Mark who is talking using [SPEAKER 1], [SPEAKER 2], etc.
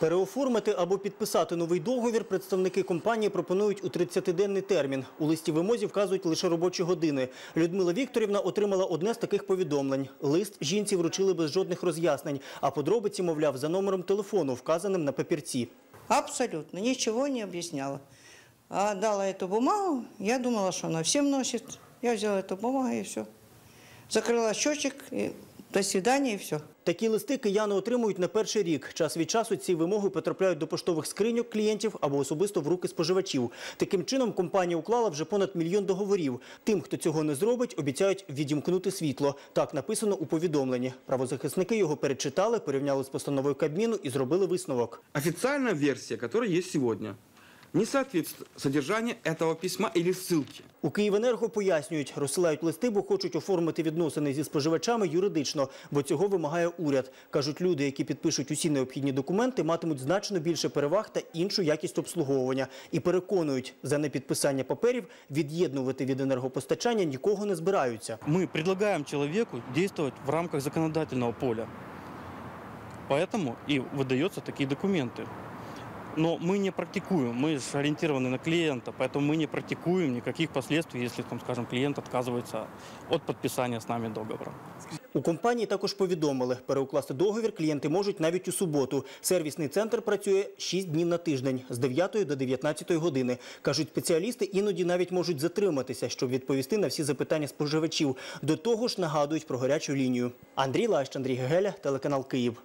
[SPEAKER 1] Переоформити або підписати новий договір представники компанії пропонують у 30-денний термін. У листі вимозі вказують лише робочі години. Людмила Вікторівна отримала одне з таких повідомлень. Лист жінці вручили без жодних роз'яснень, а подробиці, мовляв, за номером телефону, вказаним на папірці.
[SPEAKER 2] Абсолютно, ничего не объясняла. А дала эту бумагу, я думала, что она всем носит. Я взяла эту бумагу и все. Закрыла счетчик, и до свидания, и все.
[SPEAKER 1] Такі листи кияни отримують не перший рік. Час від часу ці вимоги потрапляють до поштових скриньок клієнтів або особисто в руки споживачів. Таким чином, компанія уклала вже понад мільйон договорів. Тим, хто цього не зробить, обіцяють відімкнути світло. Так написано у повідомленні. Правозахисники його перечитали, порівняли з постановою Кабміну і зробили висновок.
[SPEAKER 3] Официальная версия, которая есть сегодня, не соответствует содержанию этого письма или ссылки.
[SPEAKER 1] У Київенерго пояснюють, розсилають листи, бо хочуть оформити відносини зі споживачами юридично, бо цього вимагає уряд. Кажуть, люди, які підпишуть усі необхідні документи, матимуть значно більше переваг та іншу якість обслуговування. І переконують, за непідписання паперів від'єднувати від енергопостачання нікого не збираються.
[SPEAKER 4] Мы предлагаем человеку действовать в рамках законодательного поля. Поэтому и выдаются такие документы. Но мы не практикуем, мы же ориентированы на клиента, поэтому мы не практикуем никаких последствий, если, там, скажем, клиент отказывается от подписания с нами договора.
[SPEAKER 1] У компанії також повідомили, переукласти договір клієнти можуть навіть у суботу. Сервісний центр працює 6 днів на тиждень з 9 до 19 години. Кажуть, спеціалісти іноді навіть можуть затриматися, щоб відповісти на всі запитання споживачів. До того ж нагадують про гарячу лінію. Андрій Лащ, Андрій Гегеля, телеканал Київ.